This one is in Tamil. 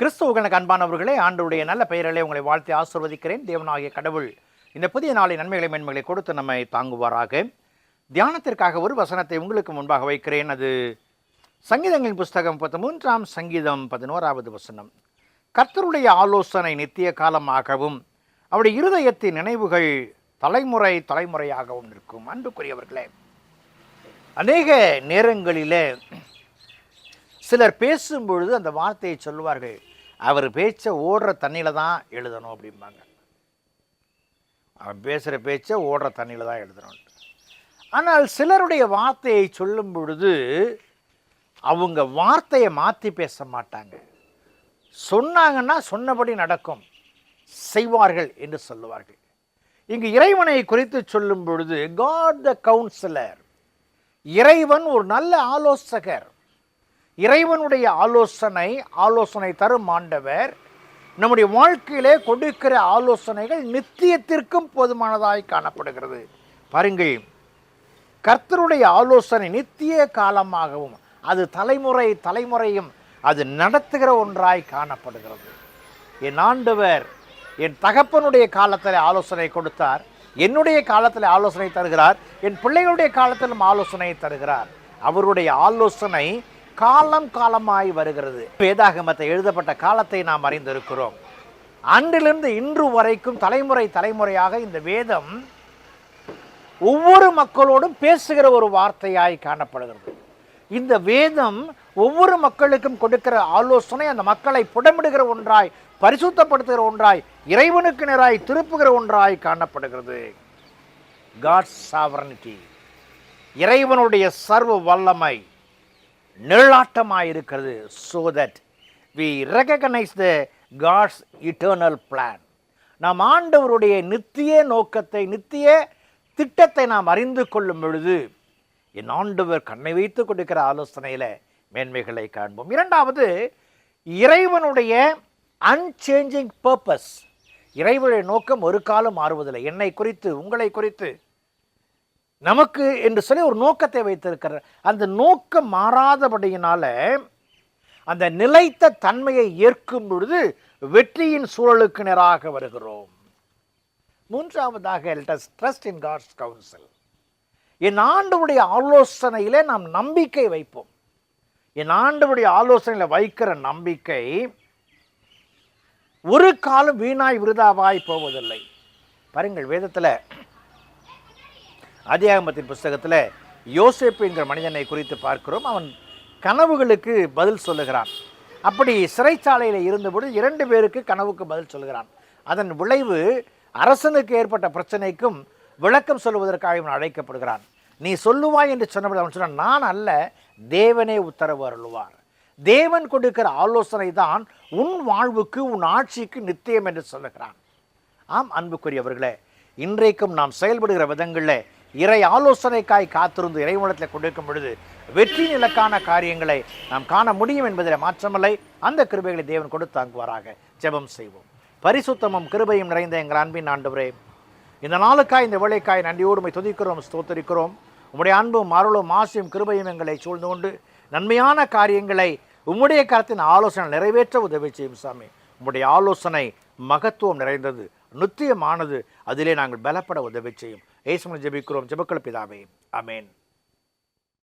கிறிஸ்துவர்களுக்கு அன்பானவர்களே ஆண்டுடைய நல்ல பெயரிலே உங்களை வாழ்த்தி ஆசிர்வதிக்கிறேன். தேவனாகிய கடவுள் இந்த புதிய நாளின் நன்மைகளை மேன்மைகளை கொடுத்து நம்மை தாங்குவாராக. தியானத்திற்காக ஒரு வசனத்தை உங்களுக்கு முன்பாக வைக்கிறேன். அது சங்கீதங்களின் புஸ்தகம் பத்து மூன்றாம் சங்கீதம் பதினோராவது வசனம். கர்த்தருடைய ஆலோசனை நித்திய காலமாகவும் அவருடைய இருதயத்தின் நினைவுகள் தலைமுறை தலைமுறையாகவும் இருக்கும் அன்புக்குரியவர்களே அநேக நேரங்களிலே சிலர் பேசும்பொழுது அந்த வார்த்தையை சொல்லுவார்கள் அவர் பேச்சை ஓடுற தண்ணியில் தான் எழுதணும் அப்படிம்பாங்க. அவன் பேசுகிற பேச்சை ஓடுற தண்ணியில் தான் எழுதணும். ஆனால் சிலருடைய வார்த்தையை சொல்லும் பொழுது அவங்க வார்த்தையை மாற்றி பேச மாட்டாங்க. சொன்னாங்கன்னா சொன்னபடி நடக்கும் செய்வார்கள் என்று சொல்லுவார்கள். இங்கு இறைவனை குறித்து சொல்லும் பொழுது காட் த கவுன்சிலர் இறைவன் ஒரு நல்ல ஆலோசகர் இறைவனுடைய ஆலோசனை ஆலோசனை தரும் ஆண்டவர் நம்முடைய வாழ்க்கையிலே கொடுக்கிற ஆலோசனைகள் நித்தியத்திற்கும் போதுமானதாய் காணப்படுகிறது. பாருங்கள் கர்த்தருடைய ஆலோசனை நித்திய காலமாகவும் அது தலைமுறை தலைமுறையும் அது நடத்துகிற ஒன்றாய் காணப்படுகிறது. என் ஆண்டவர் என் தகப்பனுடைய காலத்தில் ஆலோசனை கொடுத்தார் என்னுடைய காலத்தில் ஆலோசனை தருகிறார் என் பிள்ளைகளுடைய காலத்திலும் ஆலோசனை தருகிறார். அவருடைய ஆலோசனை காலம் காலமாய் வருகிறது. வேதாகமத்தை எழுதப்பட்ட காலத்தை நாம் அறிந்திருக்கிறோம். அன்றிலிருந்து இன்று வரைக்கும் தலைமுறை தலைமுறையாக இந்த வேதம் ஒவ்வொரு மக்களோடும் பேசுகிற ஒரு வார்த்தையாய் காணப்படுகிறது. இந்த வேதம் ஒவ்வொரு மக்களுக்கும் கொடுக்கிற ஆலோசனை அந்த மக்களை புடமிடுகிற ஒன்றாய் பரிசுத்தப்படுத்துகிற ஒன்றாய் இறைவனுக்கு நேராய் திருப்புகிற ஒன்றாய் காணப்படுகிறது. காட் சாவரனிட்டி இறைவனுடைய சர்வ வல்லமை. நிழலாட்டமாய் இருக்கிறது so that we recognise the God's eternal plan நாம் ஆண்டவருடைய நித்திய நோக்கத்தை நித்திய திட்டத்தை நாம் அறிந்து கொள்ளும் பொழுது என் ஆண்டவர் கண்ணை வைத்து கொடுக்கிற ஆலோசனையில் மேன்மைகளை காண்போம். இரண்டாவது இறைவனுடைய அன்சேஞ்சிங் பர்பஸ் இறைவனுடைய நோக்கம் ஒரு காலம் மாறுவதில்லை. என்னை குறித்து உங்களை குறித்து நமக்கு என்று சொல்லி ஒரு நோக்கத்தை வைத்திருக்கிறார். அந்த நோக்கம் மாறாதபடியினால அந்த நிலைத்த தன்மையை ஏற்கும் பொழுது வெற்றியின் சூழலுக்கு நேராக வருகிறோம். மூன்றாவதாக ட்ரஸ்ட் இன் காட்ஸ் கவுன்சில் என் ஆண்டவுடைய ஆலோசனையிலே நாம் நம்பிக்கை வைப்போம். என் ஆண்டவுடைய ஆலோசனையில் வைக்கிற நம்பிக்கை ஒரு காலம் வீணாய் விருதாவாய் போவதில்லை. பாருங்கள் வேதத்தில் அதியாகமத்தின் புஸ்தகத்தில் யோசேப்பு என்கிற மனிதனை குறித்து பார்க்கிறோம். அவன் கனவுகளுக்கு பதில் சொல்லுகிறான். அப்படி சிறைச்சாலையில் இருந்தபொழுது இரண்டு பேருக்கு கனவுக்கு பதில் சொல்லுகிறான். அதன் விளைவு அரசனுக்கு ஏற்பட்ட பிரச்சனைக்கும் விளக்கம் சொல்லுவதற்காக இவன் அழைக்கப்படுகிறான். நீ சொல்லுவாய் என்று சொன்னபடி அவன் சொன்னான் நான் அல்ல தேவனே உத்தரவு அருள்வார். தேவன் கொடுக்கிற ஆலோசனை தான் உன் வாழ்வுக்கு உன் ஆட்சிக்கு நித்தியம் என்று சொல்லுகிறான். ஆம் அன்புக்குரியவர்களே இன்றைக்கும் நாம் செயல்படுகிற விதங்களில் இறை ஆலோசனைக்காய் காத்திருந்து இறைவனத்தில் கொடுக்கும் பொழுது வெற்றி நிலக்கான காரியங்களை நாம் காண முடியும் என்பதில் மாற்றமில்லை. அந்த கிருபைகளை தேவன் கொடுத்து தாங்குவாராக ஜெபம் செய்வோம். பரிசுத்தமும் கிருபையும் நிறைந்த எங்கள் அன்பின் ஆண்டவரே இந்த நாளுக்காய் இந்த வேலைக்காய் நன்றியோடு துதிக்கிறோம் ஸ்தோத்தரிக்கிறோம். உம்முடைய அன்பும் அருளும் ஆசையும் கிருபையும் எங்களை சூழ்ந்து கொண்டு நன்மையான காரியங்களை உம்முடைய கரத்தின் ஆலோசனை நிறைவேற்ற உதவி செய்யும் சாமி. உம்முடைய ஆலோசனை மகத்துவம் நிறைந்தது நித்தியமானது அதிலே நாங்கள் பலப்பட உதவி செய்யும். ஏசுமன் ஜெபிக்கிறோம். ஜெபக்கள் பிதாவே. அமேன்